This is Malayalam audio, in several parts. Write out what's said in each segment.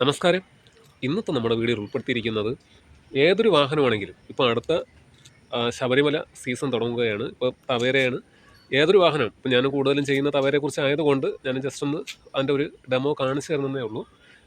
നമസ്കാരം. ഇന്നത്തെ നമ്മുടെ വീഡിയോ ഉൾപ്പെടുത്തിയിരിക്കുന്നത് ഏതൊരു വാഹനമാണെങ്കിലും ഇപ്പോൾ അടുത്ത ശബരിമല സീസൺ തുടങ്ങുകയാണ് ഇപ്പോൾ തവേരയാണ്. ഏതൊരു വാഹനം ഇപ്പോൾ ഞാൻ കൂടുതലും ചെയ്യുന്ന തവേരയെക്കുറിച്ച് ആയതുകൊണ്ട് ഞാൻ ജസ്റ്റ് ഒന്ന് അതിന്റെ ഒരു ഡെമോ കാണിച്ചു തരുന്നതേ ഉള്ളൂ.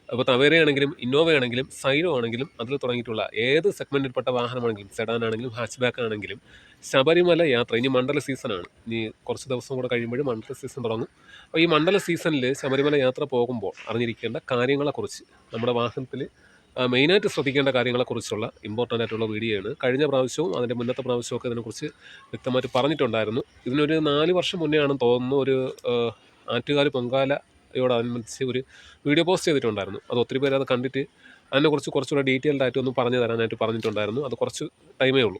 അപ്പോൾ തവേരയാണെങ്കിലും ഇന്നോവ ആണെങ്കിലും സൈനോ ആണെങ്കിലും അതിൽ തുടങ്ങിയിട്ടുള്ള ഏത് സെഗ്മെന്റിൽപ്പെട്ട വാഹനമാണെങ്കിലും സെഡാൻ ആണെങ്കിലും ഹാച്ച് ബാക്ക് ആണെങ്കിലും ശബരിമല യാത്ര ഇനി മണ്ഡല സീസണാണ് ഇനി കുറച്ച് ദിവസം കൂടെ കഴിയുമ്പോഴും മണ്ഡല സീസൺ തുടങ്ങും. അപ്പോൾ ഈ മണ്ഡല സീസണിൽ ശബരിമല യാത്ര പോകുമ്പോൾ അറിഞ്ഞിരിക്കേണ്ട കാര്യങ്ങളെക്കുറിച്ച് നമ്മുടെ വാഹനത്തിൽ മെയിനായിട്ട് ശ്രദ്ധിക്കേണ്ട കാര്യങ്ങളെക്കുറിച്ചുള്ള ഇമ്പോർട്ടന്റ് ആയിട്ടുള്ള വീഡിയോ ആണ്. കഴിഞ്ഞ പ്രാവശ്യവും അതിന്റെ മുന്നത്തെ പ്രാവശ്യവും ഒക്കെ ഇതിനെക്കുറിച്ച് വ്യക്തമായിട്ട് പറഞ്ഞിട്ടുണ്ടായിരുന്നു. ഇതിനൊരു നാല് വർഷം മുന്നേ ആണെന്ന് തോന്നുന്നു ഒരു ആറ്റുകാൽ ആറ്റുകാൽ പൊങ്കാലയോടനുബന്ധിച്ച് ഒരു വീഡിയോ പോസ്റ്റ് ചെയ്തിട്ടുണ്ടായിരുന്നു. അത് ഒത്തിരി പേര് അത് കണ്ടിട്ട് അതിനെക്കുറിച്ച് കുറച്ചുകൂടെ ഡീറ്റെയിൽഡ് ആയിട്ട് ഒന്ന് പറഞ്ഞു തരാനായിട്ട് പറഞ്ഞിട്ടുണ്ടായിരുന്നു. അത് കുറച്ച് ടൈമേ ഉള്ളൂ.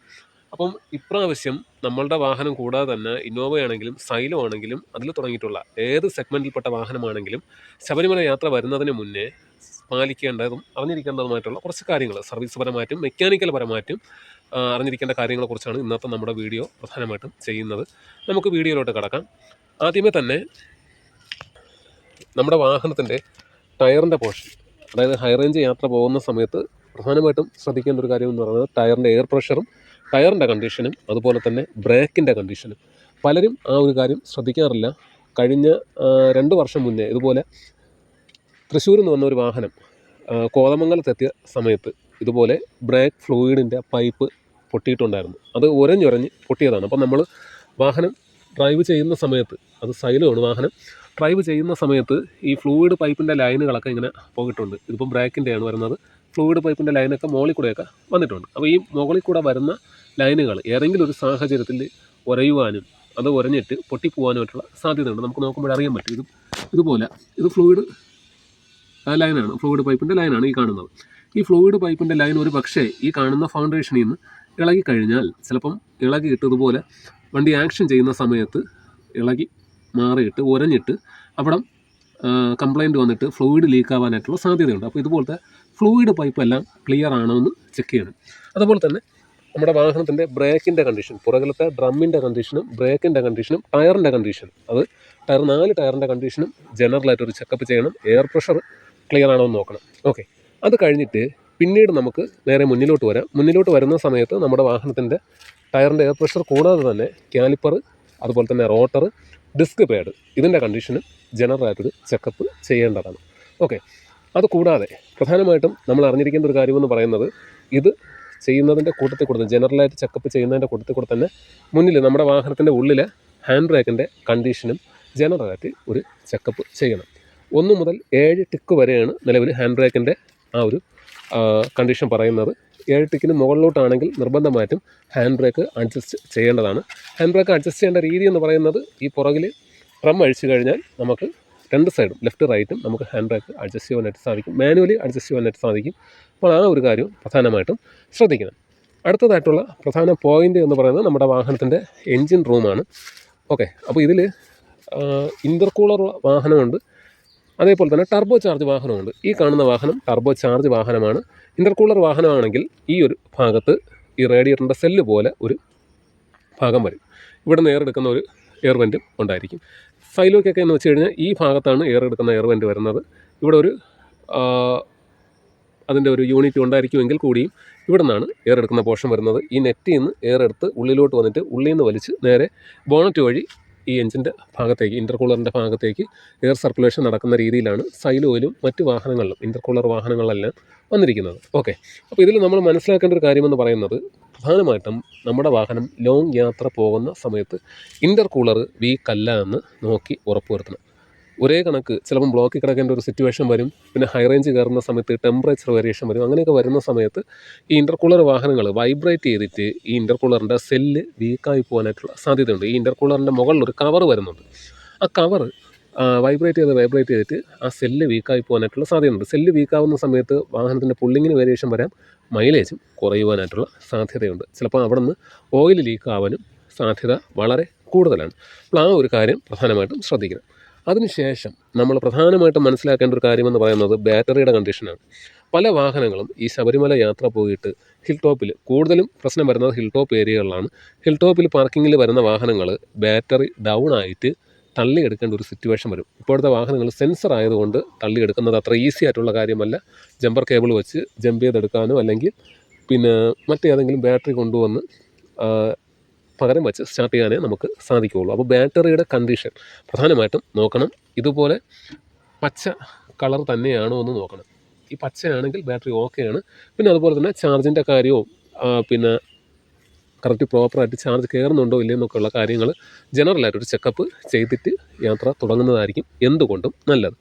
അപ്പം ഇപ്രാവശ്യം നമ്മളുടെ വാഹനം കൂടാതെ തന്നെ ഇന്നോവ ആണെങ്കിലും സൈലോ ആണെങ്കിലും അതിൽ തുടങ്ങിയിട്ടുള്ള ഏത് സെഗ്മെന്റിൽപ്പെട്ട വാഹനമാണെങ്കിലും ശബരിമല യാത്ര വരുന്നതിന് മുന്നേ പാലിക്കേണ്ടതും അറിഞ്ഞിരിക്കേണ്ടതുമായിട്ടുള്ള കുറച്ച് കാര്യങ്ങൾ സർവീസ് പരമായിട്ടും മെക്കാനിക്കൽ പരമായിട്ടും അറിഞ്ഞിരിക്കേണ്ട കാര്യങ്ങളെക്കുറിച്ചാണ് ഇന്നത്തെ നമ്മുടെ വീഡിയോ പ്രധാനമായിട്ടും ചെയ്യുന്നത്. നമുക്ക് വീഡിയോയിലോട്ട് കടക്കാം. ആദ്യമേ തന്നെ നമ്മുടെ വാഹനത്തിന്റെ ടയറിന്റെ പോർഷൻ അതായത് ഹൈ റേഞ്ച് യാത്ര പോകുന്ന സമയത്ത് പ്രധാനമായിട്ടും ശ്രദ്ധിക്കേണ്ട ഒരു കാര്യം എന്ന് പറയുന്നത് ടയറിന്റെ എയർ പ്രഷറും ടയറിന്റെ കണ്ടീഷനും അതുപോലെ തന്നെ ബ്രേക്കിന്റെ കണ്ടീഷനും. പലരും ആ ഒരു കാര്യം ശ്രദ്ധിക്കാറില്ല. കഴിഞ്ഞ രണ്ട് വർഷം മുന്നേ ഇതുപോലെ തൃശ്ശൂരിൽ നിന്ന് വന്ന ഒരു വാഹനം കോതമംഗലത്തെത്തിയ സമയത്ത് ഇതുപോലെ ബ്രേക്ക് ഫ്ലൂയിഡിന്റെ പൈപ്പ് പൊട്ടിയിട്ടുണ്ടായിരുന്നു. അത് ഉരഞ്ഞുരഞ്ഞ് പൊട്ടിയതാണ്. അപ്പം നമ്മൾ വാഹനം ഡ്രൈവ് ചെയ്യുന്ന സമയത്ത് അത് സൈലമാണ് വാഹനം ഡ്രൈവ് ചെയ്യുന്ന സമയത്ത് ഈ ഫ്ലൂയിഡ് പൈപ്പിന്റെ ലൈനുകളൊക്കെ ഇങ്ങനെ പോയിട്ടുണ്ട്. ഇതിപ്പം ബ്രേക്കിന്റെയാണ് വരുന്നത്. ഫ്ലൂയിഡ് പൈപ്പിന്റെ ലൈനൊക്കെ മുകളിൽ കൂടെയൊക്കെ വന്നിട്ടുണ്ട്. അപ്പോൾ ഈ മുകളിൽ കൂടെ വരുന്ന ലൈനുകൾ ഏതെങ്കിലും ഒരു സാഹചര്യത്തിൽ ഉരയുവാനും അത് ഉരഞ്ഞിട്ട് പൊട്ടിപ്പോവാനുമായിട്ടുള്ള സാധ്യതയുണ്ട്. നമുക്ക് നോക്കുമ്പോൾ അറിയാൻ പറ്റും. ഇത് ഇതുപോലെ ഇത് ഫ്ലൂയിഡ് ലൈനാണ് ഫ്ലൂയിഡ് പൈപ്പിന്റെ ലൈനാണ് ഈ കാണുന്നത്. ഈ ഫ്ലൂയിഡ് പൈപ്പിന്റെ ലൈൻ ഒരു പക്ഷേ ഈ കാണുന്ന ഫൗണ്ടേഷനിൽ നിന്ന് ഇളകി കഴിഞ്ഞാൽ ചിലപ്പം ഇളകി ഇതുപോലെ വണ്ടി ആക്ഷൻ ചെയ്യുന്ന സമയത്ത് ഇളകി മാറിയിട്ട് ഉരഞ്ഞിട്ട് അവിടം കംപ്ലൈന്റ് വന്നിട്ട് ഫ്ലൂയിഡ് ലീക്ക് ആവാനായിട്ടുള്ള സാധ്യതയുണ്ട്. അപ്പോൾ ഇതുപോലത്തെ ഫ്ലൂയിഡ് പൈപ്പ് എല്ലാം ക്ലിയർ ആണോ എന്ന് ചെക്ക് ചെയ്യണം. അതുപോലെ തന്നെ നമ്മുടെ വാഹനത്തിന്റെ ബ്രേക്കിന്റെ കണ്ടീഷൻ പുറകിലത്തെ ഡ്രമ്മിന്റെ കണ്ടീഷനും ബ്രേക്കിന്റെ കണ്ടീഷനും ടയറിന്റെ കണ്ടീഷൻ അത് ടയർ നാല് ടയറിന്റെ കണ്ടീഷനും ജനറലായിട്ട് ഒരു ചെക്കപ്പ് ചെയ്യണം. എയർ പ്രഷർ ക്ലിയർ ആണോ എന്ന് നോക്കണം. ഓക്കെ അത് കഴിഞ്ഞിട്ട് പിന്നീട് നമുക്ക് നേരെ മുന്നിലോട്ട് വരാം. മുന്നിലോട്ട് വരുന്ന സമയത്ത് നമ്മുടെ വാഹനത്തിന്റെ ടയറിന്റെ എയർ പ്രഷർ കൂടാതെ തന്നെ കാലിപ്പർ അതുപോലെ തന്നെ റോട്ടർ ഡിസ്ക് പാഡ്. ഇതിന്റെ കണ്ടീഷനും ജനറലായിട്ടൊരു ചെക്കപ്പ് ചെയ്യേണ്ടതാണ്. ഓക്കെ. അത് കൂടാതെ പ്രധാനമായിട്ടും നമ്മൾ അറിഞ്ഞിരിക്കേണ്ട ഒരു കാര്യമെന്ന് പറയുന്നത് ഇത് ചെയ്യുന്നതിന്റെ കൂട്ടത്തിൽ കൂടെ ജനറലായിട്ട് ചെക്കപ്പ് ചെയ്യുന്നതിന്റെ കൂട്ടത്തിൽ കൂടെ തന്നെ മുന്നിൽ നമ്മുടെ വാഹനത്തിന്റെ ഉള്ളിലെ ഹാൻഡ് ബ്രേക്കിന്റെ കണ്ടീഷനും ജനറലായിട്ട് ഒരു ചെക്കപ്പ് ചെയ്യണം. ഒന്ന് മുതൽ ഏഴ് ടിക്ക് വരെയാണ് നിലവിൽ ഹാൻഡ് ബ്രേക്കിന്റെ ആ ഒരു കണ്ടീഷൻ പറയുന്നത്. ഏഴ് ടിക്കിന് മുകളിലോട്ടാണെങ്കിൽ നിർബന്ധമായിട്ടും ഹാൻഡ് ബ്രേക്ക് അഡ്ജസ്റ്റ് ചെയ്യേണ്ടതാണ്. ഹാൻഡ് ബ്രേക്ക് അഡ്ജസ്റ്റ് ചെയ്യേണ്ട രീതി എന്ന് പറയുന്നത് ഈ പുറകിൽ ഡ്രം അഴിച്ചു കഴിഞ്ഞാൽ നമുക്ക് രണ്ട് സൈഡും ലെഫ്റ്റ് റൈറ്റും നമുക്ക് ഹാൻഡ് ബ്രേക്ക് അഡ്ജസ്റ്റ് ചെയ്യാനായിട്ട് സാധിക്കും. മാനുവലി അഡ്ജസ്റ്റ് ചെയ്യാനായിട്ട് സാധിക്കും. അപ്പോൾ ആ ഒരു കാര്യം പ്രധാനമായിട്ടും ശ്രദ്ധിക്കണം. അടുത്തതായിട്ടുള്ള പ്രധാന പോയിന്റ് എന്ന് പറയുന്നത് നമ്മുടെ വാഹനത്തിന്റെ എൻജിൻ റൂമാണ്. ഓക്കെ അപ്പോൾ ഇതിൽ ഇന്റർകൂളർ വാഹനമുണ്ട്. അതേപോലെ തന്നെ ടർബോ ചാർജ് വാഹനമുണ്ട്. ഈ കാണുന്ന വാഹനം ടർബോ ചാർജ് വാഹനമാണ്. ഇന്റർകൂളർ വാഹനമാണെങ്കിൽ ഈ ഒരു ഭാഗത്ത് ഈ റേഡിയേറ്ററിന്റെ സെല്ല് പോലെ ഒരു ഭാഗം വരും. ഇവിടെ നിന്ന് എടുക്കുന്ന ഒരു എയർ വെന്റും ഉണ്ടായിരിക്കും. സൈലോക്കൊക്കെ എന്ന് വെച്ച് കഴിഞ്ഞാൽ ഈ ഭാഗത്താണ് എയർ എടുക്കുന്ന എയർ വെന്റ് വരുന്നത്. ഇവിടെ ഒരു അതിന്റെ ഒരു യൂണിറ്റ് ഉണ്ടായിരിക്കുമെങ്കിൽ കൂടിയും ഇവിടെ നിന്നാണ് എയർ എടുക്കുന്ന പോർഷൻ വരുന്നത്. ഈ നെറ്റിൽ നിന്ന് എയർ എടുത്ത് ഉള്ളിലോട്ട് വന്നിട്ട് ഉള്ളിൽ നിന്ന് വലിച്ച് നേരെ ബോണറ്റ് വഴി ഈ എഞ്ചിന്റെ ഭാഗത്തേക്ക് ഇന്റർകൂളറിന്റെ ഭാഗത്തേക്ക് എയർ സർക്കുലേഷൻ നടക്കുന്ന രീതിയിലാണ് സൈലോയിലും മറ്റ് വാഹനങ്ങളിലും ഇന്റർകൂളർ വാഹനങ്ങളിലെല്ലാം വന്നിരിക്കുന്നത്. ഓക്കെ അപ്പോൾ ഇതിൽ നമ്മൾ മനസ്സിലാക്കേണ്ട ഒരു കാര്യമെന്ന് പറയുന്നത് പ്രധാനമായിട്ടും നമ്മുടെ വാഹനം ലോങ് യാത്ര പോകുന്ന സമയത്ത് ഇന്റർകൂളർ വീക്കല്ല എന്ന് നോക്കി ഉറപ്പുവരുത്തണം. ഒരേ കണക്ക് ചിലപ്പം ബ്ലോക്കിൽ കിടക്കേണ്ട ഒരു സിറ്റുവേഷൻ വരും പിന്നെ ഹൈ റേഞ്ച് കയറുന്ന സമയത്ത് ടെമ്പറേച്ചർ വേരിയേഷൻ വരും അങ്ങനെയൊക്കെ വരുന്ന സമയത്ത് ഈ ഇന്റർകൂളർ വാഹനങ്ങൾ വൈബ്രേറ്റ് ചെയ്തിട്ട് ഈ ഇന്റർകൂളറിന്റെ സെല്ല് വീക്കായി പോകാനായിട്ടുള്ള സാധ്യതയുണ്ട്. ഈ ഇന്റർകൂളറിന്റെ മുകളിൽ ഒരു കവർ വരുന്നുണ്ട്. ആ കവർ വൈബ്രേറ്റ് ചെയ്ത് വൈബ്രേറ്റ് ചെയ്തിട്ട് ആ സെല്ല് വീക്കായി പോകാനായിട്ടുള്ള സാധ്യതയുണ്ട്. സെല്ല് വീക്കാവുന്ന സമയത്ത് വാഹനത്തിന്റെ പുള്ളിങ്ങിന് വേരിയേഷൻ വരാം മൈലേജും കുറയുവാനായിട്ടുള്ള സാധ്യതയുണ്ട്. ചിലപ്പോൾ അവിടെ നിന്ന് ഓയിൽ ലീക്ക് ആവാനും സാധ്യത വളരെ കൂടുതലാണ്. അപ്പോൾ ആ ഒരു കാര്യം പ്രധാനമായിട്ടും ശ്രദ്ധിക്കണം. അതിനുശേഷം നമ്മൾ പ്രധാനമായിട്ടും മനസ്സിലാക്കേണ്ട ഒരു കാര്യമെന്ന് പറയുന്നത് ബാറ്ററിയുടെ കണ്ടീഷനാണ്. പല വാഹനങ്ങളും ഈ ശബരിമല യാത്ര പോയിട്ട് ഹിൽ ടോപ്പിൽ കൂടുതലും പ്രശ്നം വരുന്നത് ഹിൽ ടോപ്പ് ഏരിയകളിലാണ്. ഹിൽ ടോപ്പിൽ പാർക്കിങ്ങിൽ വരുന്ന വാഹനങ്ങൾ ബാറ്ററി ഡൗൺ ആയിട്ട് തള്ളിയെടുക്കേണ്ട ഒരു സിറ്റുവേഷൻ വരും. ഇപ്പോഴത്തെ വാഹനങ്ങൾ സെൻസർ ആയതുകൊണ്ട് തള്ളിയെടുക്കുന്നത് അത്ര ഈസി ആയിട്ടുള്ള കാര്യമല്ല. ജമ്പർ കേബിൾ വെച്ച് ജമ്പ് ചെയ്തെടുക്കാനോ അല്ലെങ്കിൽ പിന്നെ മറ്റേതെങ്കിലും ബാറ്ററി കൊണ്ടുവന്ന് പകരം വെച്ച് സ്റ്റാർട്ട് ചെയ്യാനേ നമുക്ക് സാധിക്കുകയുള്ളൂ. അപ്പോൾ ബാറ്ററിയുടെ കണ്ടീഷൻ പ്രധാനമായിട്ടും നോക്കണം. ഇതുപോലെ പച്ച കളർ തന്നെയാണോ എന്ന് നോക്കണം. ഈ പച്ചയാണെങ്കിൽ ബാറ്ററി ഓക്കെയാണ് പിന്നെ അതുപോലെ തന്നെ ചാർജിന്റെ കാര്യവും പിന്നെ കറക്റ്റ് പ്രോപ്പറായിട്ട് ചാർജ് കയറുന്നുണ്ടോ ഇല്ലയോ എന്നൊക്കെയുള്ള കാര്യങ്ങൾ ജനറലായിട്ടൊരു ചെക്കപ്പ് ചെയ്തിട്ട് യാത്ര തുടങ്ങുന്നതായിരിക്കും എന്തുകൊണ്ടും നല്ലത്.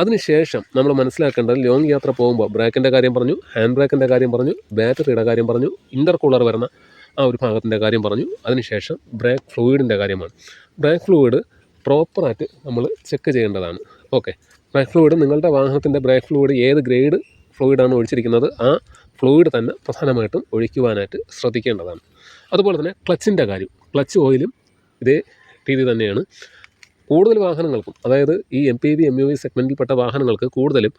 അതിനുശേഷം നമ്മൾ മനസ്സിലാക്കേണ്ടത് ലോങ് യാത്ര പോകുമ്പോൾ ബ്രേക്കിന്റെ കാര്യം പറഞ്ഞു ഹാൻഡ് ബ്രേക്കിന്റെ കാര്യം പറഞ്ഞു ബാറ്ററിയുടെ കാര്യം പറഞ്ഞു ഇന്റർ കൂളർ വരുന്ന ആ ഒരു ഭാഗത്തിന്റെ കാര്യം പറഞ്ഞു. അതിനുശേഷം ബ്രേക്ക് ഫ്ലൂയിഡിന്റെ കാര്യമാണ്. ബ്രേക്ക് ഫ്ലൂയിഡ് പ്രോപ്പറായിട്ട് നമ്മൾ ചെക്ക് ചെയ്യേണ്ടതാണ്. ഓക്കെ. ബ്രേക്ക് ഫ്ലൂയിഡ് നിങ്ങളുടെ വാഹനത്തിന്റെ ബ്രേക്ക് ഫ്ലൂയിഡ് ഏത് ഗ്രേഡ് ഫ്ലൂയിഡാണ് ഒഴിച്ചിരിക്കുന്നത് ആ ഫ്ലൂയിഡ് തന്നെ പ്രധാനമായിട്ടും ഒഴിക്കുവാനായിട്ട് ശ്രദ്ധിക്കേണ്ടതാണ്. അതുപോലെ തന്നെ ക്ലച്ചിന്റെ കാര്യം. ക്ലച്ച് ഓയിലും ഇതേ രീതി തന്നെയാണ്. കൂടുതൽ വാഹനങ്ങൾക്കും അതായത് ഈ M P V M U V സെഗ്മെന്റിൽപ്പെട്ട വാഹനങ്ങൾക്ക് കൂടുതലും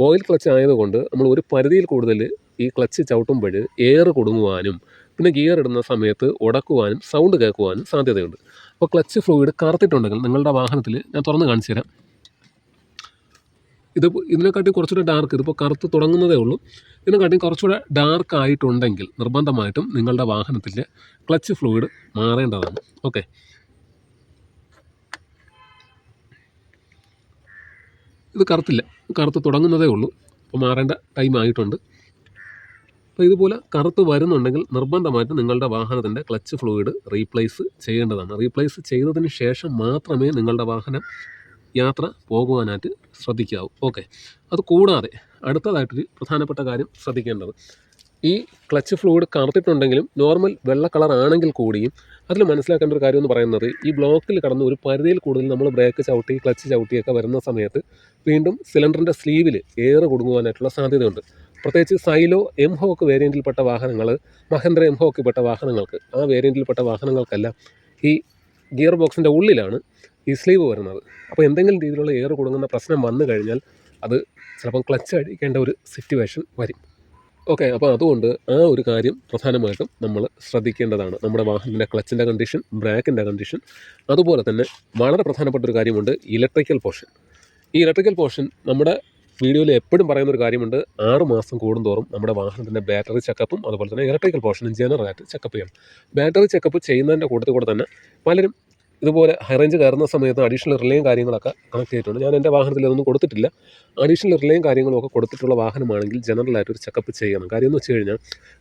ഓയിൽ ക്ലച്ച് ആയതുകൊണ്ട് നമ്മൾ ഒരു പരിധിയിൽ കൂടുതൽ ഈ ക്ലച്ച് ചവിട്ടുമ്പോൾ എയർ കൊടുങ്ങുവാനും പിന്നെ ഗിയർ ഇടുന്ന സമയത്ത് ഉടക്കുവാനും സൗണ്ട് കേൾക്കുവാനും സാധ്യതയുണ്ട്. അപ്പോൾ ക്ലച്ച് ഫ്ലൂയിഡ് കറുത്തിട്ടുണ്ടെങ്കിൽ നിങ്ങളുടെ വാഹനത്തിൽ ഞാൻ തുറന്ന് കാണിച്ചു തരാം. ഇത് ഇതിനെക്കാട്ടി കുറച്ചുകൂടെ ഡാർക്ക് ഇതിപ്പോൾ കറുത്ത് തുടങ്ങുന്നതേ ഉള്ളൂ. ഇതിനെക്കാട്ടി കുറച്ചുകൂടെ ഡാർക്ക് ആയിട്ടുണ്ടെങ്കിൽ നിർബന്ധമായിട്ടും നിങ്ങളുടെ വാഹനത്തിന്റെ ക്ലച്ച് ഫ്ലൂയിഡ് മാറേണ്ടതാണ്. ഓക്കെ ഇത് കറുത്തില്ല. കറുത്ത് തുടങ്ങുന്നതേ ഉള്ളൂ. അപ്പോൾ മാറേണ്ട ടൈം ആയിട്ടുണ്ട്. അപ്പോൾ ഇതുപോലെ കറുത്ത് വരുന്നുണ്ടെങ്കിൽ നിർബന്ധമായിട്ടും നിങ്ങളുടെ വാഹനത്തിന്റെ ക്ലച്ച് ഫ്ലൂയിഡ് റീപ്ലേസ് ചെയ്യേണ്ടതാണ്. റീപ്ലേസ് ചെയ്തതിന് ശേഷം മാത്രമേ നിങ്ങളുടെ വാഹനം യാത്ര പോകുവാനായിട്ട് ശ്രദ്ധിക്കാവൂ. ഓക്കെ. അത് കൂടാതെ അടുത്തതായിട്ടൊരു പ്രധാനപ്പെട്ട കാര്യം ശ്രദ്ധിക്കേണ്ടത്. ഈ ക്ലച്ച് ഫ്ലൂയിഡ് കറുത്തിട്ടുണ്ടെങ്കിലും നോർമൽ വെള്ള കളർ ആണെങ്കിൽ കൂടിയും അതിൽ മനസ്സിലാക്കേണ്ട ഒരു കാര്യം എന്ന് പറയുന്നത് ഈ ബ്ലോക്കിൽ കടന്ന് ഒരു പരിധിയിൽ കൂടുതൽ നമ്മൾ ബ്രേക്ക് ചവിട്ടി ക്ലച്ച് ചവിട്ടിയൊക്കെ വരുന്ന സമയത്ത് വീണ്ടും സിലിണ്ടറിന്റെ സ്ലീവിൽ എയർ കുടുങ്ങുവാനായിട്ടുള്ള സാധ്യതയുണ്ട്. പ്രത്യേകിച്ച് സൈലോ എം ഹോക്ക് വേരിയന്റിൽപ്പെട്ട വാഹനങ്ങൾ മഹേന്ദ്ര എം ഹോക്കിൽപ്പെട്ട വാഹനങ്ങൾക്ക് ആ വേരിയന്റിൽപ്പെട്ട വാഹനങ്ങൾക്കെല്ലാം ഈ ഗിയർ ബോക്സിന്റെ ഉള്ളിലാണ് ഈ സ്ലീവ് വരുന്നത്. അപ്പോൾ എന്തെങ്കിലും രീതിയിലുള്ള എയർ കൊടുങ്ങുന്ന പ്രശ്നം വന്നു കഴിഞ്ഞാൽ അത് ചിലപ്പം ക്ലച്ച് അടിക്കേണ്ട ഒരു സിറ്റുവേഷൻ വരും. ഓക്കെ അപ്പോൾ അതുകൊണ്ട് ആ ഒരു കാര്യം പ്രധാനമായിട്ടും നമ്മൾ ശ്രദ്ധിക്കേണ്ടതാണ്. നമ്മുടെ വാഹനത്തിന്റെ ക്ലച്ചിന്റെ കണ്ടീഷൻ ബ്രേക്കിന്റെ കണ്ടീഷൻ അതുപോലെ തന്നെ വളരെ പ്രധാനപ്പെട്ട ഒരു കാര്യമുണ്ട് ഇലക്ട്രിക്കൽ പോർഷൻ. ഈ ഇലക്ട്രിക്കൽ പോർഷൻ നമ്മുടെ വീഡിയോയിൽ എപ്പോഴും പറയുന്ന ഒരു കാര്യമുണ്ട് ആറ് മാസം കൂടുന്തോറും നമ്മുടെ വാഹനത്തിന്റെ ബാറ്ററി ചെക്കപ്പും അതുപോലെ തന്നെ ഇലക്ട്രിക്കൽ പോർഷനും ജനറലായിട്ട് ചെക്കപ്പ് ചെയ്യണം. ബാറ്ററി ചെക്കപ്പ് ചെയ്യുന്നതിന്റെ കൂട്ടത്തിൽ കൂടെ തന്നെ പലരും ഇതുപോലെ ഹൈ റേഞ്ച് കയറുന്ന സമയത്ത് അഡീഷണൽ റിലേയും കാര്യങ്ങളൊക്കെ കണക്ട് ചെയ്തിട്ടുണ്ട്. ഞാൻ എന്റെ വാഹനത്തിൽ അതൊന്നും കൊടുത്തിട്ടില്ല. അഡീഷണൽ റിലേയും കാര്യങ്ങളൊക്കെ കൊടുത്തിട്ടുള്ള വാഹനമാണെങ്കിൽ ജനറലായിട്ട് ഒരു ചെക്കപ്പ് ചെയ്യണം. കാര്യം എന്ന് വെച്ച് കഴിഞ്ഞാൽ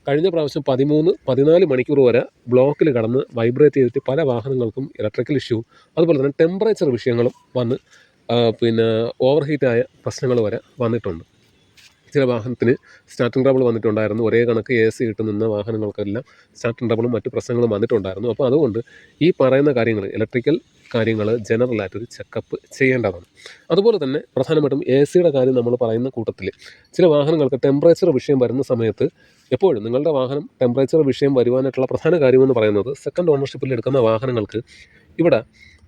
കഴിഞ്ഞ പ്രാവശ്യം പതിമൂന്ന് പതിനാല് മണിക്കൂർ വരെ ബ്ലോക്കിൽ കടന്ന് വൈബ്രേറ്റ് ചെയ്തിട്ട് പല വാഹനങ്ങൾക്കും ഇലക്ട്രിക്കൽ ഇഷ്യൂ അതുപോലെ തന്നെ ടെമ്പറേച്ചർ വിഷയങ്ങളും വന്ന് പിന്നെ ഓവർ ഹീറ്റായ പ്രശ്നങ്ങൾ വരെ വന്നിട്ടുണ്ട്. ചില വാഹനത്തിന് സ്റ്റാർട്ടിംഗ് ട്രബിൾ വന്നിട്ടുണ്ടായിരുന്നു. ഒരേ കണക്ക് എ സി ഇട്ട് നിന്ന വാഹനങ്ങൾക്കെല്ലാം സ്റ്റാർട്ടിംഗ് ട്രബിളും മറ്റു പ്രശ്നങ്ങളും വന്നിട്ടുണ്ടായിരുന്നു. അപ്പോൾ അതുകൊണ്ട് ഈ പറയുന്ന കാര്യങ്ങൾ ഇലക്ട്രിക്കൽ കാര്യങ്ങൾ ജനറലായിട്ടൊരു ചെക്കപ്പ് ചെയ്യേണ്ടതാണ്. അതുപോലെ തന്നെ പ്രധാനമായിട്ടും എ സിയുടെ കാര്യം നമ്മൾ പറയുന്ന കൂട്ടത്തിൽ ചില വാഹനങ്ങൾക്ക് ടെമ്പറേച്ചർ വിഷയം വരുന്ന സമയത്ത് എപ്പോഴും നിങ്ങളുടെ വാഹനം ടെമ്പറേച്ചർ വിഷയം വരുവാനായിട്ടുള്ള പ്രധാന കാര്യമെന്ന് പറയുന്നത് സെക്കൻഡ് ഓണർഷിപ്പിൽ എടുക്കുന്ന വാഹനങ്ങൾക്ക് ഇവിടെ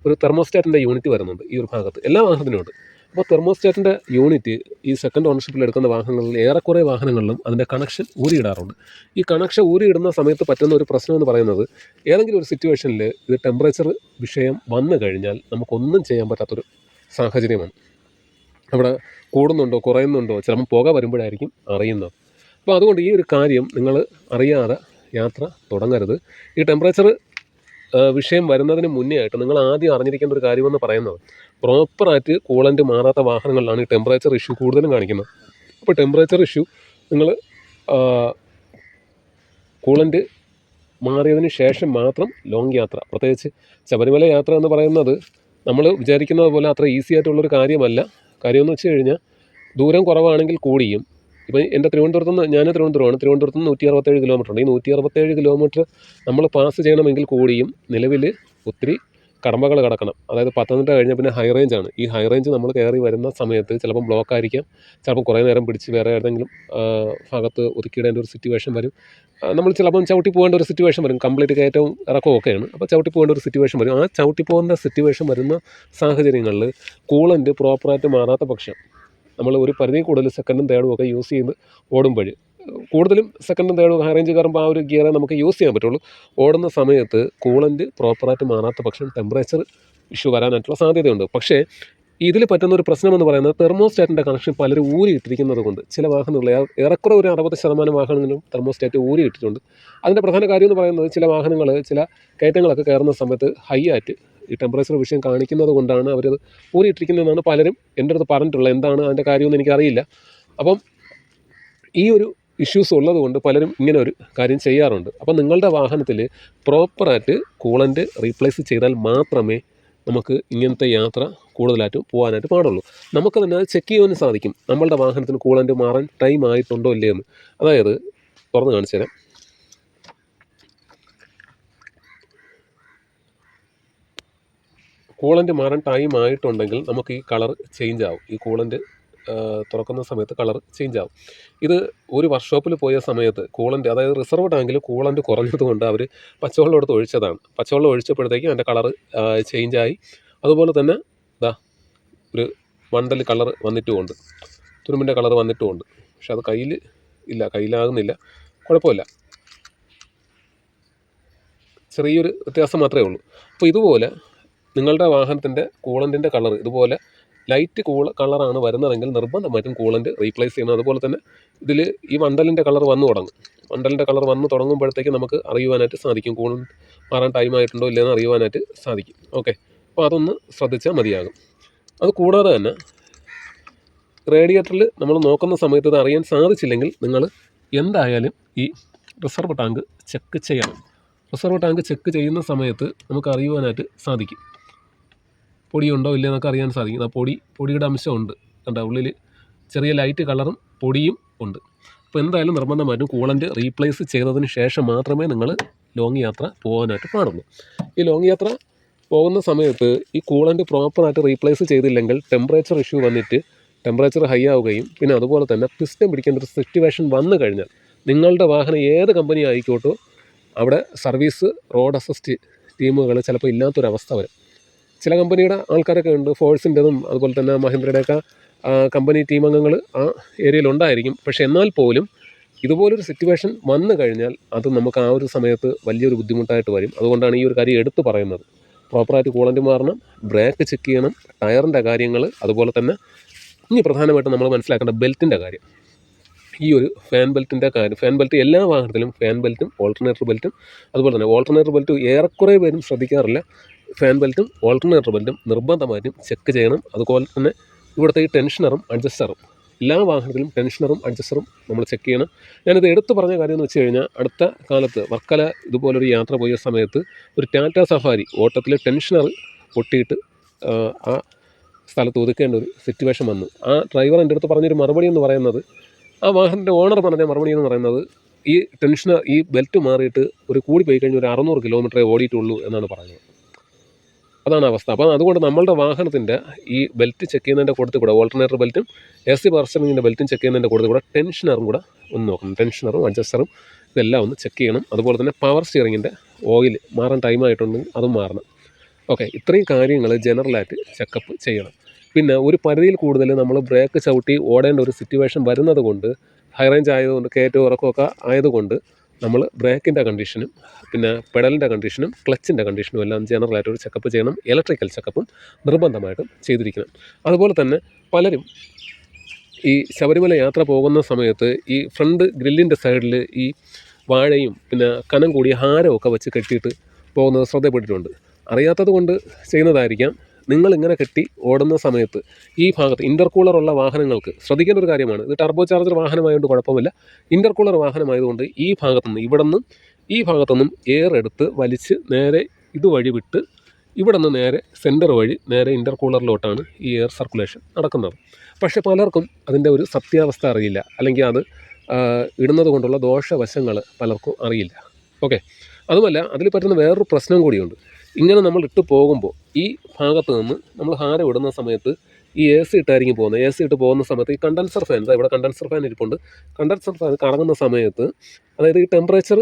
ഒരു തെർമോസ്റ്റാറ്റിന്റെ യൂണിറ്റ് വരുന്നുണ്ട് ഈ ഒരു ഭാഗത്ത്. എല്ലാ വാഹനത്തിനും ഉണ്ട്. അപ്പോൾ തെർമോസ്റ്റാറ്റിന്റെ യൂണിറ്റ് ഈ സെക്കൻഡ് ഓണർഷിപ്പിൽ എടുക്കുന്ന വാഹനങ്ങളിൽ ഏറെക്കുറെ വാഹനങ്ങളിലും അതിന്റെ കണക്ഷൻ ഊരിയിടാറുണ്ട്. ഈ കണക്ഷൻ ഊരിയിടുന്ന സമയത്ത് പറ്റുന്ന ഒരു പ്രശ്നം എന്ന് പറയുന്നത് ഏതെങ്കിലും ഒരു സിറ്റുവേഷനിൽ ഇത് ടെമ്പറേച്ചർ വിഷയം വന്നു കഴിഞ്ഞാൽ നമുക്കൊന്നും ചെയ്യാൻ പറ്റാത്തൊരു സാഹചര്യമാണ്. അവിടെ കൂടുന്നുണ്ടോ കുറയുന്നുണ്ടോ ചിലപ്പോൾ പുക വരുമ്പോഴായിരിക്കും അറിയുന്നത്. അപ്പോൾ അതുകൊണ്ട് ഈ ഒരു കാര്യം നിങ്ങൾ അറിയാതെ യാത്ര തുടങ്ങരുത്. ഈ ടെമ്പറേച്ചർ വിഷയം വരുന്നതിന് മുന്നേ ആയിട്ട് നിങ്ങൾ ആദ്യം അറിഞ്ഞിരിക്കേണ്ട ഒരു കാര്യമെന്ന് പറയുന്നത് പ്രോപ്പറായിട്ട് കൂളന്റ് മാറാത്ത വാഹനങ്ങളിലാണ് ഈ ടെമ്പറേച്ചർ ഇഷ്യൂ കൂടുതലും കാണിക്കുന്നത്. അപ്പോൾ ടെമ്പറേച്ചർ ഇഷ്യൂ നിങ്ങൾ കൂളന്റ് മാറിയതിന് ശേഷം മാത്രം ലോങ് യാത്ര. പ്രത്യേകിച്ച് ശബരിമല യാത്ര എന്ന് പറയുന്നത് നമ്മൾ വിചാരിക്കുന്നത് പോലെ അത്ര ഈസി ആയിട്ടുള്ളൊരു കാര്യമല്ല. കാര്യമെന്ന് വെച്ച് കഴിഞ്ഞാൽ ദൂരം കുറവാണെങ്കിൽ കൂടിയും ഇപ്പം എന്റെ തിരുവനന്തപുരത്ത് നിന്ന് ഞാൻ തിരുവനന്തപുരമാണ്. തിരുവനന്തപുരത്ത് നിന്ന് നൂറ്റി അറുപത്തേഴ് കിലോമീറ്റർ ഉണ്ട് ഈ നൂറ്റി അറുപത്തേഴ് കിലോമീറ്റർ നമ്മൾ പാസ് ചെയ്യണമെങ്കിൽ കൂടിയും നിലവിൽ ഒത്തിരി കടമ്പകൾ കടക്കണം. അതായത് പത്തനംതിട്ട കഴിഞ്ഞാൽ പിന്നെ ഹൈ റേഞ്ച് ആണ്. ഈ ഹൈ റേഞ്ച് നമ്മൾ കയറി വരുന്ന സമയത്ത് ചിലപ്പം ബ്ലോക്ക് ആയിരിക്കാം. ചിലപ്പം കുറേ നേരം പിടിച്ച് വേറെ ഏതെങ്കിലും ഭാഗത്ത് ഒതുക്കിയിടേണ്ട ഒരു സിറ്റുവേഷൻ വരും. നമ്മൾ ചിലപ്പം ചവിട്ടി പോകേണ്ട ഒരു സിറ്റുവേഷൻ വരും. കംപ്ലീറ്റ് കയറ്റവും ഇറക്കവും ഒക്കെയാണ്. അപ്പോൾ ചവിട്ടി പോകേണ്ട ഒരു സിറ്റുവേഷൻ വരും. ആ ചവിട്ടി പോകുന്ന സിറ്റുവേഷൻ വരുന്ന സാഹചര്യങ്ങളിൽ കൂളന്റ് പ്രോപ്പറായിട്ട് മാറാത്ത പക്ഷം നമ്മൾ ഒരു പരിധി കൂടുതൽ സെക്കൻഡും തേർഡും ഒക്കെ യൂസ് ചെയ്ത് ഓടുമ്പോൾ കൂടുതലും സെക്കൻഡും തേർഡും ഹൈ റേഞ്ച് കയറുമ്പോൾ ആ ഒരു ഗിയറെ നമുക്ക് യൂസ് ചെയ്യാൻ പറ്റുള്ളൂ. ഓടുന്ന സമയത്ത് കൂളന്റ് പ്രോപ്പറായിട്ട് മാറാത്ത പക്ഷം ടെമ്പറേച്ചർ ഇഷ്യൂ വരാനായിട്ടുള്ള സാധ്യതയുണ്ട്. പക്ഷേ ഇതിൽ പറ്റുന്ന ഒരു പ്രശ്നം എന്ന് പറയുന്നത് തെർമോസ്റ്റാറ്റിന്റെ കണക്ഷൻ പലരും ഊരിയിട്ടിരിക്കുന്നത് കൊണ്ട് ചില വാഹനങ്ങൾ ഏറെക്കുറെ ഒരു അറുപത് ശതമാനം വാഹനങ്ങളും തെർമോസ്റ്റാറ്റ് ഊരിയിട്ടിട്ടുണ്ട് അതിന്റെ പ്രധാന കാര്യം എന്ന് പറയുന്നത് ചില വാഹനങ്ങൾ ചില കയറ്റങ്ങളൊക്കെ കയറുന്ന സമയത്ത് ഹൈ ആയിട്ട് ഈ ടെമ്പറേച്ചർ വിഷയം കാണിക്കുന്നത് കൊണ്ടാണ് അവരത് ഊരിയിട്ടിരിക്കുന്നതെന്നാണ് പലരും എന്റെ അടുത്ത് പറഞ്ഞിട്ടുള്ളത്. എന്താണ് അതിന്റെ കാര്യമെന്ന് എനിക്കറിയില്ല. അപ്പം ഈ ഒരു ഇഷ്യൂസ് ഉള്ളതുകൊണ്ട് പലരും ഇങ്ങനെ ഒരു കാര്യം ചെയ്യാറുണ്ട്. അപ്പം നിങ്ങളുടെ വാഹനത്തിൽ പ്രോപ്പറായിട്ട് കൂളന്റ് റീപ്ലേസ് ചെയ്താൽ മാത്രമേ നമുക്ക് ഇങ്ങനത്തെ യാത്ര കൂടുതലായിട്ട് പോകാനായിട്ട് പാടുള്ളൂ. നമുക്ക് തന്നെ ചെക്ക് ചെയ്യാനും സാധിക്കും. നമ്മളുടെ വാഹനത്തിന് കൂളന്റ് മാറാൻ ടൈം ആയിട്ടുണ്ടോ ഇല്ലേ എന്ന് അതായത് തുറന്ന് കാണിച്ചു തരാം കൂളന്റ് മാറാൻ ടൈം ആയിട്ടുണ്ടെങ്കിൽ നമുക്ക് ഈ കളർ ചേഞ്ച് ആവും. ഈ കൂളന്റ് തുറക്കുന്ന സമയത്ത് കളർ ചേഞ്ച് ആവും. ഇത് ഒരു വർക്ക്ഷോപ്പിൽ പോയ സമയത്ത് കൂളന്റ് അതായത് റിസർവ് ടാങ്കിൽ കൂളന്റ് കുറഞ്ഞതുകൊണ്ട് അവർ പച്ചവെള്ളം എടുത്ത് ഒഴിച്ചതാണ്. പച്ചവെള്ളം ഒഴിച്ചപ്പോഴത്തേക്കും അതിന്റെ കളർ ആയി. അതുപോലെ തന്നെ ഇതാ ഒരു മണ്ടൽ കളർ വന്നിട്ടുമുണ്ട്. തുരുമ്പിന്റെ കളർ വന്നിട്ടുമുണ്ട്. പക്ഷെ അത് കയ്യിൽ ഇല്ല കയ്യിലാകുന്നില്ല. കുഴപ്പമില്ല. ചെറിയൊരു വ്യത്യാസം മാത്രമേ ഉള്ളൂ. അപ്പോൾ ഇതുപോലെ നിങ്ങളുടെ വാഹനത്തിന്റെ കൂളന്റിന്റെ കളർ ഇതുപോലെ ലൈറ്റ് കൂൾ കളറാണ് വരുന്നതെങ്കിൽ നിർബന്ധമായിട്ടും കൂളന്റ് റീപ്ലേസ് ചെയ്യണം. അതുപോലെ തന്നെ ഇതിൽ ഈ വണ്ടലിന്റെ കളർ വന്നു തുടങ്ങും. വണ്ടലിന്റെ കളർ വന്ന് തുടങ്ങുമ്പോഴത്തേക്ക് നമുക്ക് അറിയുവാനായിട്ട് സാധിക്കും. കൂളൻ മാറാൻ ടൈം ആയിട്ടുണ്ടോ ഇല്ലയെന്ന് അറിയുവാനായിട്ട് സാധിക്കും. ഓക്കെ അപ്പോൾ അതൊന്ന് ശ്രദ്ധിച്ചാൽ മതിയാകും. അത് കൂടാതെ തന്നെ റേഡിയേറ്ററിൽ നമ്മൾ നോക്കുന്ന സമയത്ത് ഇത് അറിയാൻ സാധിച്ചില്ലെങ്കിൽ നിങ്ങൾ എന്തായാലും ഈ റിസർവ് ടാങ്ക് ചെക്ക് ചെയ്യണം. റിസർവ് ടാങ്ക് ചെക്ക് ചെയ്യുന്ന സമയത്ത് നമുക്ക് അറിയുവാനായിട്ട് സാധിക്കും. പൊടിയുണ്ടോ ഇല്ലയോ എന്നൊക്കെ അറിയാൻ സാധിക്കും. ആ പൊടി പൊടിയുടെ അംശമുണ്ട്. കണ്ട ഉള്ളിൽ ചെറിയ ലൈറ്റ് കളറും പൊടിയും ഉണ്ട്. അപ്പോൾ എന്തായാലും നിർബന്ധമായിട്ടും കൂളന്റ് റീപ്ലേസ് ചെയ്തതിന് ശേഷം മാത്രമേ നിങ്ങൾ ലോങ് യാത്ര പോകാനായിട്ട് പാടുള്ളൂ. ഈ ലോങ് യാത്ര പോകുന്ന സമയത്ത് ഈ കൂളന്റ് പ്രോപ്പറായിട്ട് റീപ്ലേസ് ചെയ്തില്ലെങ്കിൽ ടെമ്പറേച്ചർ ഇഷ്യൂ വന്നിട്ട് ടെമ്പറേച്ചർ ഹൈ ആവുകയും പിന്നെ അതുപോലെ തന്നെ പിസ്റ്റം പിടിക്കേണ്ട ഒരു സിറ്റുവേഷൻ വന്നു കഴിഞ്ഞാൽ നിങ്ങളുടെ വാഹനം ഏത് കമ്പനി ആയിക്കോട്ടോ അവിടെ സർവീസ് റോഡ് അസിസ്റ്റ് ടീമുകൾ ചിലപ്പോൾ ഇല്ലാത്തൊരവസ്ഥ വരും. ചില കമ്പനിയുടെ ആൾക്കാരൊക്കെ ഉണ്ട് ഫോഴ്സിന്റെതും അതുപോലെ തന്നെ മഹീന്ദ്രയുടെയൊക്കെ കമ്പനി ടീം അംഗങ്ങൾ ആ ഏരിയയിൽ ഉണ്ടായിരിക്കും. പക്ഷേ എന്നാൽ പോലും ഇതുപോലൊരു സിറ്റുവേഷൻ വന്നു കഴിഞ്ഞാൽ അത് നമുക്ക് ആ ഒരു സമയത്ത് വലിയൊരു ബുദ്ധിമുട്ടായിട്ട് വരും. അതുകൊണ്ടാണ് ഈ ഒരു കാര്യം എടുത്തു പറയുന്നത്. പ്രോപ്പറായിട്ട് കൂളന്റ് മാറണം ബ്രേക്ക് ചെക്ക് ചെയ്യണം ടയറിന്റെ കാര്യങ്ങൾ അതുപോലെ തന്നെ ഇനി പ്രധാനമായിട്ടും നമ്മൾ മനസ്സിലാക്കേണ്ട ബെൽറ്റിന്റെ കാര്യം. ഈ ഒരു ഫാൻ ബെൽറ്റിന്റെ കാര്യം ഫാൻ ബെൽറ്റ് എല്ലാ വാഹനത്തിലും ഫാൻ ബെൽറ്റും ഓൾട്ടർനേറ്റർ ബെൽറ്റും അതുപോലെ തന്നെ ഓൾട്ടർനേറ്റർ ബെൽറ്റ് ഏറെക്കുറെ പേരും ശ്രദ്ധിക്കാറില്ല. ഫാൻ ബെൽറ്റും ഓൾട്ടർനേറ്റർ ബെൽറ്റും നിർബന്ധമായിട്ടും ചെക്ക് ചെയ്യണം. അതുപോലെ തന്നെ ഇവിടുത്തെ ഈ ടെൻഷനറും അഡ്ജസ്റ്ററും എല്ലാ വാഹനത്തിലും ടെൻഷനറും അഡ്ജസ്റ്ററും നമ്മൾ ചെക്ക് ചെയ്യണം. ഞാനിത് എടുത്തു പറഞ്ഞ കാര്യം എന്ന് വെച്ച് കഴിഞ്ഞാൽ അടുത്ത കാലത്ത് വർക്കല ഇതുപോലൊരു യാത്ര പോയ സമയത്ത് ഒരു ടാറ്റ സഫാരി ഓട്ടത്തിൽ ടെൻഷനർ പൊട്ടിയിട്ട് ആ, സ്ഥലത്ത് ഒതുക്കേണ്ട ഒരു സിറ്റുവേഷൻ വന്നു. ആ ഡ്രൈവർ എന്റെ അടുത്ത് പറഞ്ഞൊരു മറുപടി എന്ന് പറയുന്നത് ആ വാഹനത്തിന്റെ ഓണർ പറഞ്ഞ മറുപടി എന്ന് പറയുന്നത് ഈ ടെൻഷനർ ഈ ബെൽറ്റ് മാറിയിട്ട് ഒരു കൂടി പോയി കഴിഞ്ഞാൽ ഒരു അറുന്നൂറ് കിലോമീറ്ററേ ഓടിയിട്ടുള്ളൂ എന്നാണ് പറഞ്ഞത്. അതാണ് അവസ്ഥ. അപ്പോൾ അതുകൊണ്ട് നമ്മളുടെ വാഹനത്തിന്റെ ഈ ബെൽറ്റ് ചെക്ക് ചെയ്യുന്നതിന്റെ കൂട്ടത്തിൽ കൂടെ ഓൾട്ടർനേറ്റർ ബെൽറ്റും എ സി പവർ ബെൽറ്റും ചെക്ക് ചെയ്യുന്നതിന്റെ കൂട്ടത്തിൽ കൂടെ ടെൻഷനറും കൂടെ ഒന്ന് നോക്കണം. ടെൻഷനറും അഡ്ജസ്റ്ററും ഇതെല്ലാം ഒന്ന് ചെക്ക് ചെയ്യണം. അതുപോലെ തന്നെ പവർ സ്റ്റിയറിങ്ങിന്റെ ഓയിൽ മാറാൻ ടൈം ആയിട്ടുണ്ടെങ്കിൽ അതും മാറണം. ഓക്കെ ഇത്രയും കാര്യങ്ങൾ ജനറലായിട്ട് ചെക്കപ്പ് ചെയ്യണം. പിന്നെ ഒരു പരിധിയിൽ കൂടുതൽ നമ്മൾ ബ്രേക്ക് ചവിട്ടി ഓടേണ്ട ഒരു സിറ്റുവേഷൻ വരുന്നത് കൊണ്ട് ഹൈ റേഞ്ച് ആയതുകൊണ്ട് കയറ്റവും ഇറക്കമൊക്കെ ആയതുകൊണ്ട് നമ്മൾ ബ്രേക്കിന്റെ കണ്ടീഷനും പിന്നെ പെഡലിന്റെ കണ്ടീഷനും ക്ലച്ചിന്റെ കണ്ടീഷനും എല്ലാം ജനറലായിട്ടൊരു ചെക്കപ്പ് ചെയ്യണം ഇലക്ട്രിക്കൽ ചെക്കപ്പും നിർബന്ധമായിട്ടും ചെയ്തിരിക്കണം. അതുപോലെ തന്നെ പലരും ഈ ശബരിമല യാത്ര പോകുന്ന സമയത്ത് ഈ ഫ്രണ്ട് ഗ്രില്ലിന്റെ സൈഡിൽ ഈ വാഴയും പിന്നെ കനം കൂടിയ ഹാരമൊക്കെ വെച്ച് കെട്ടിയിട്ട് പോകുന്നത് ശ്രദ്ധപ്പെട്ടിട്ടുണ്ട്. അറിയാത്തത് കൊണ്ട് ചെയ്യുന്നതായിരിക്കാം. നിങ്ങൾ ഇങ്ങനെ കെട്ടി ഓടുന്ന സമയത്ത് ഈ ഭാഗത്ത് ഇന്റർകൂളർ ഉള്ള വാഹനങ്ങൾക്ക് ശ്രദ്ധിക്കേണ്ട ഒരു കാര്യമാണ്. ഇത് ടർബോ ചാർജർ വാഹനമായതുകൊണ്ട് കുഴപ്പമില്ല. ഇന്റർകൂളർ വാഹനമായതുകൊണ്ട് ഈ ഭാഗത്തുനിന്ന് ഇവിടെ നിന്നും ഈ ഭാഗത്തുനിന്നും എയർ എടുത്ത് വലിച്ച് നേരെ ഇതുവഴി വിട്ട് ഇവിടെ നിന്ന് നേരെ സെന്റർ വഴി നേരെ ഇന്റർകൂളറിലോട്ടാണ് ഈ എയർ സർക്കുലേഷൻ നടക്കുന്നത്. പക്ഷേ പലർക്കും അതിന്റെ ഒരു സത്യാവസ്ഥ അറിയില്ല. അല്ലെങ്കിൽ അത് ഇടുന്നത് കൊണ്ടുള്ള ദോഷവശങ്ങൾ പലർക്കും അറിയില്ല. ഓക്കെ. അതുമല്ല അതിൽ പറ്റുന്ന വേറൊരു പ്രശ്നം കൂടിയുണ്ട്. ഇങ്ങനെ നമ്മൾ ഇട്ട് പോകുമ്പോൾ ഈ ഭാഗത്ത് നിന്ന് നമ്മൾ ഹാരം ഇടുന്ന സമയത്ത് ഈ എ സി ഇട്ടായിരിക്കും പോകുന്നത്. എ സി ഇട്ട് പോകുന്ന സമയത്ത് ഈ കണ്ടൻസർ ഫാൻ ഇവിടെ കണ്ടൻസർ ഫാൻ ഇരിപ്പുണ്ട്. കണ്ടൻസർ ഫാൻ കറങ്ങുന്ന സമയത്ത് അതായത് ഈ ടെമ്പറേച്ചർ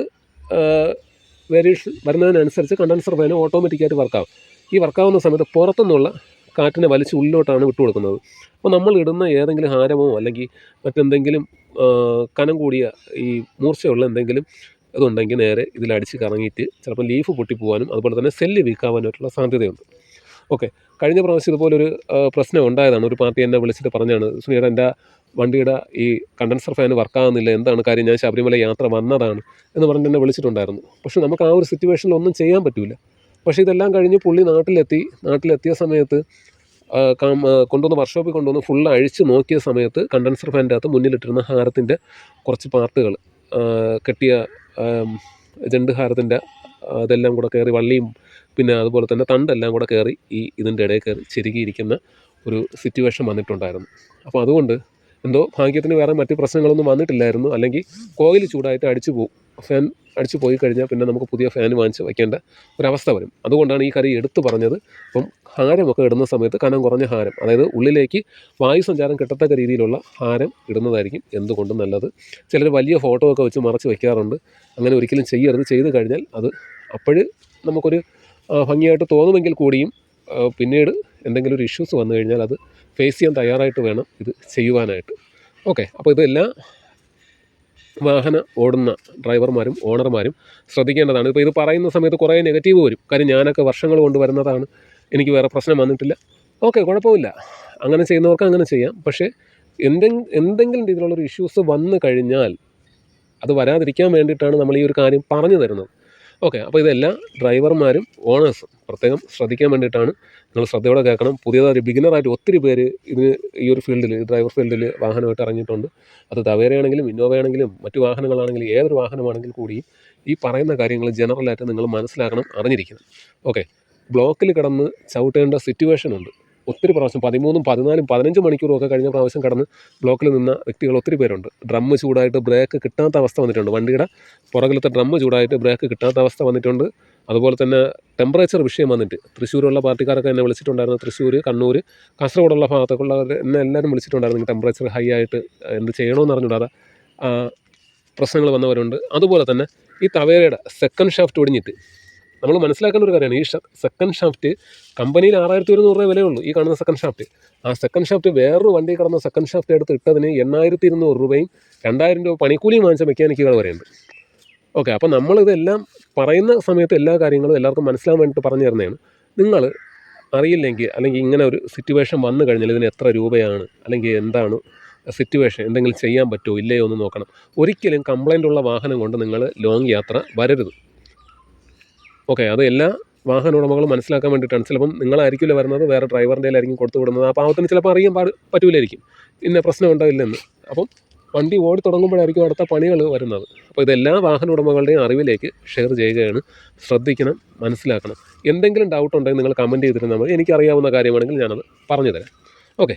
വേരിയേഷൻ വരുന്നതിനനുസരിച്ച് കണ്ടൻസർ ഫാൻ ഓട്ടോമാറ്റിക്കായിട്ട് വർക്കാവും ഈ വർക്കാവുന്ന സമയത്ത് പുറത്തുനിന്നുള്ള കാറ്റിനെ വലിച്ച് ഉള്ളിലോട്ടാണ് വിട്ടു കൊടുക്കുന്നത്. അപ്പോൾ നമ്മൾ ഇടുന്ന ഏതെങ്കിലും ഹാരമോ അല്ലെങ്കിൽ മറ്റെന്തെങ്കിലും കനം കൂടിയ ഈ മൂർച്ചയുള്ള എന്തെങ്കിലും ഇതുണ്ടെങ്കിൽ നേരെ ഇതിലടിച്ച് കറങ്ങിയിട്ട് ചിലപ്പോൾ ലീഫ് പൊട്ടിപ്പോവാനും അതുപോലെ തന്നെ സെല്ല് വീക്കാവാനായിട്ടുള്ള സാധ്യതയുണ്ട്. ഓക്കെ കഴിഞ്ഞ പ്രാവശ്യം ഇതുപോലൊരു പ്രശ്നം ഉണ്ടായതാണ്. ഒരു പാർട്ടി എന്നെ വിളിച്ചിട്ട് പറഞ്ഞാണ് സുനിയുടെ എന്റെ വണ്ടിയുടെ ഈ കണ്ടൻസർ ഫാൻ വർക്കാകുന്നില്ല എന്താണ് കാര്യം? ഞാൻ ശബരിമല യാത്ര വന്നതാണ്. എന്ന് പറഞ്ഞ് എന്നെ വിളിച്ചിട്ടുണ്ടായിരുന്നു. പക്ഷേ നമുക്ക് ആ ഒരു സിറ്റുവേഷനിൽ ഒന്നും ചെയ്യാൻ പറ്റില്ല പക്ഷേ ഇതെല്ലാം കഴിഞ്ഞ് പുള്ളി നാട്ടിലെത്തി. നാട്ടിലെത്തിയ സമയത്ത് കൊണ്ടുവന്ന് വർക്ക്ഷോപ്പിൽ കൊണ്ടുവന്ന് ഫുൾ അഴിച്ച് നോക്കിയ സമയത്ത് കണ്ടൻസർ ഫാനിന്റെ അകത്ത് മുന്നിലിട്ടിരുന്ന ഹാരത്തിന്റെ കുറച്ച് പാർട്ടുകൾ കെട്ടിയ ഹാരത്തിന്റെ അതെല്ലാം കൂടെ കയറി വള്ളിയും പിന്നെ അതുപോലെ തന്നെ തണ്ടെല്ലാം കൂടെ കയറി ഈ ഇതിന്റെ ഇടയിൽ കയറി ചെരുകിയിരിക്കുന്ന ഒരു സിറ്റുവേഷൻ വന്നിട്ടുണ്ടായിരുന്നു. അപ്പോൾ അതുകൊണ്ട് എന്തോ ഭാഗ്യത്തിന് വേറെ മറ്റ് പ്രശ്നങ്ങളൊന്നും വന്നിട്ടില്ലായിരുന്നു. അല്ലെങ്കിൽ കോയിൽ ചൂടായിട്ട് അടിച്ചു പോകും ഫാൻ അടിച്ചു പോയി കഴിഞ്ഞാൽ പിന്നെ നമുക്ക് പുതിയ ഫാൻ വാങ്ങിച്ച് വയ്ക്കേണ്ട ഒരവസ്ഥ വരും. അതുകൊണ്ടാണ് ഈ കറി എടുത്തു പറഞ്ഞത്. അപ്പം ഹാരമൊക്കെ ഇടുന്ന സമയത്ത് കനം കുറഞ്ഞ ഹാരം അതായത് ഉള്ളിലേക്ക് വായു സഞ്ചാരം കിട്ടത്തക്ക രീതിയിലുള്ള ഹാരം ഇടുന്നതായിരിക്കും എന്തുകൊണ്ടും നല്ലത്. ചിലർ വലിയ ഫോട്ടോ ഒക്കെ വെച്ച് മറച്ച് വയ്ക്കാറുണ്ട് അങ്ങനെ ഒരിക്കലും ചെയ്യരുത്. ചെയ്ത് കഴിഞ്ഞാൽ അത് അപ്പോഴ് നമുക്കൊരു ഭംഗിയായിട്ട് തോന്നുമെങ്കിൽ കൂടിയും പിന്നീട് എന്തെങ്കിലും ഒരു ഇഷ്യൂസ് വന്നു കഴിഞ്ഞാൽ അത് ഫേസ് ചെയ്യാൻ തയ്യാറായിട്ട് വേണം ഇത് ചെയ്യുവാനായിട്ട്. ഓക്കെ അപ്പോൾ ഇതെല്ലാം വാഹന ഓടുന്ന ഡ്രൈവർമാരും ഓണർമാരും ശ്രദ്ധിക്കേണ്ടതാണ്. ഇപ്പോൾ ഇത് പറയുന്ന സമയത്ത് കുറേ നെഗറ്റീവ് വരും. കാര്യം ഞാനൊക്കെ വർഷങ്ങൾ കൊണ്ട് വരുന്നതാണ്. എനിക്ക് വേറെ പ്രശ്നം വന്നിട്ടില്ല. ഓക്കെ കുഴപ്പമില്ല. അങ്ങനെ ചെയ്യുന്നവർക്ക് അങ്ങനെ ചെയ്യാം. പക്ഷേ എന്തെങ്കിലും എന്തെങ്കിലും രീതിയിലുള്ളൊരു ഇഷ്യൂസ് വന്നു കഴിഞ്ഞാൽ അത് വരാതിരിക്കാൻ വേണ്ടിയിട്ടാണ് നമ്മൾ ഈ ഒരു കാര്യം പറഞ്ഞു തരുന്നത്. ഓക്കെ അപ്പോൾ ഇതെല്ലാം ഡ്രൈവർമാരും ഓണേഴ്സും പ്രത്യേകം ശ്രദ്ധിക്കാൻ വേണ്ടിയിട്ടാണ് നിങ്ങൾ ശ്രദ്ധയോടെ കേൾക്കണം. പുതിയതായിട്ട് ബിഗിനറായിട്ട് ഒത്തിരി പേര് ഇതിന് ഈ ഒരു ഫീൽഡിൽ ഡ്രൈവർ ഫീൽഡിൽ വാഹനമായിട്ട് ഇറങ്ങിയിട്ടുണ്ട്. അത് തവേരയാണെങ്കിലും ഇന്നോവയാണെങ്കിലും മറ്റു വാഹനങ്ങളാണെങ്കിലും ഏതൊരു വാഹനമാണെങ്കിൽ കൂടി ഈ പറയുന്ന കാര്യങ്ങൾ ജനറലായിട്ട് നിങ്ങൾ മനസ്സിലാക്കണം അറിഞ്ഞിരിക്കണം. ഓക്കെ ബ്ലോക്കിൽ കിടന്ന് ചവിട്ടേണ്ട സിറ്റുവേഷൻ ഉണ്ട്. ഒത്തിരി പ്രാവശ്യം പതിമൂന്നും പതിനാലും പതിനഞ്ച് മണിക്കൂറും ഒക്കെ കഴിഞ്ഞ പ്രാവശ്യം കടന്ന് ബ്ലോക്കിൽ നിന്ന വ്യക്തികൾ ഒത്തിരി പേരുണ്ട്. ഡ്രമ്മ് ചൂടായിട്ട് ബ്രേക്ക് കിട്ടാത്ത അവസ്ഥ വന്നിട്ടുണ്ട്. വണ്ടിയുടെ പുറകിലത്തെ ഡ്രമ്മ് ചൂടായിട്ട് ബ്രേക്ക് കിട്ടാത്ത അവസ്ഥ വന്നിട്ടുണ്ട്. അതുപോലെ തന്നെ ടെമ്പറേച്ചർ വിഷയം വന്നിട്ട് തൃശ്ശൂരുള്ള പാർട്ടിക്കാരൊക്കെ എന്നെ വിളിച്ചിട്ടുണ്ടായിരുന്നു. തൃശ്ശൂർ കണ്ണൂർ കാസർഗോഡുള്ള ഭാഗത്തൊക്കെയുള്ളവർ എന്നെ എല്ലാവരും വിളിച്ചിട്ടുണ്ടായിരുന്നു. ടെമ്പറേച്ചർ ഹൈ ആയിട്ട് എന്ത് ചെയ്യണമെന്ന് അറിഞ്ഞൂടാതെ പ്രശ്നങ്ങൾ വന്നവരുണ്ട്. അതുപോലെ തന്നെ ഈ തവേരയുടെ സെക്കൻഡ് ഷാഫ്റ്റ് ഒടിഞ്ഞിട്ട് നമ്മൾ മനസ്സിലാക്കേണ്ട ഒരു കാര്യമാണ്. ഈ സെക്കൻഡ് ഷാഫ്റ്റ് കമ്പനിയിൽ ആറായിരത്തി ഒരുന്നൂറ് രൂപ വിലയുള്ളൂ ഈ കാണുന്ന സെക്കൻഡ് ഷാഫ്റ്റ് ആ സെക്കൻഡ് ഷാഫ്റ്റ് വേറൊരു വണ്ടി കടന്ന സെക്കൻഡ് ഷാഫ്റ്റ് എടുത്ത് ഇട്ടതിന് എണ്ണായിരത്തി ഇരുന്നൂറ് രൂപയും രണ്ടായിരം രൂപ പണിക്കൂലിയും വാങ്ങിച്ച മെക്കാനിക്കുകൾ വരെയുണ്ട്. ഓക്കെ അപ്പോൾ നമ്മളിതെല്ലാം പറയുന്ന സമയത്ത് എല്ലാ കാര്യങ്ങളും എല്ലാവർക്കും മനസ്സിലാൻ വേണ്ടിയിട്ട് പറഞ്ഞു തരുന്നതാണ്. നിങ്ങൾ അറിയില്ലെങ്കിൽ അല്ലെങ്കിൽ ഇങ്ങനെ ഒരു സിറ്റുവേഷൻ വന്നു കഴിഞ്ഞാൽ ഇതിന് എത്ര രൂപയാണ് അല്ലെങ്കിൽ എന്താണ് സിറ്റുവേഷൻ എന്തെങ്കിലും ചെയ്യാൻ പറ്റുമോ ഇല്ലയോ എന്ന് നോക്കണം. ഒരിക്കലും കംപ്ലൈന്റ് ഉള്ള വാഹനം കൊണ്ട് നിങ്ങൾ ലോങ് യാത്ര വരരുത്. ഓക്കെ അത് എല്ലാ വാഹന ഉടമകളും മനസ്സിലാക്കാൻ വേണ്ടിയിട്ടാണ്. ചിലപ്പം നിങ്ങളായിരിക്കില്ല വരുന്നത് വേറെ ഡ്രൈവറിന്റെ ആയിരിക്കും കൊടുത്തു വിടുന്നത്. ആ പാവത്തിന് ചിലപ്പോൾ അറിയാൻ പാട് പറ്റൂലായിരിക്കും. ഇന്ന പ്രശ്നം ഉണ്ടാവില്ലെന്ന്. അപ്പം വണ്ടി ഓടി തുടങ്ങുമ്പോഴായിരിക്കും അടുത്ത പണികൾ വരുന്നത്. അപ്പോൾ ഇതെല്ലാ വാഹന ഉടമകളുടെയും അറിവിലേക്ക് ഷെയർ ചെയ്യുകയാണ്. ശ്രദ്ധിക്കണം മനസ്സിലാക്കണം. എന്തെങ്കിലും ഡൗട്ട് ഉണ്ടെങ്കിൽ നിങ്ങൾ കമന്റ് ചെയ്തിരുന്നാൽ മതി. എനിക്കറിയാവുന്ന കാര്യമാണെങ്കിൽ ഞാനത് പറഞ്ഞു തരാം ഓക്കെ.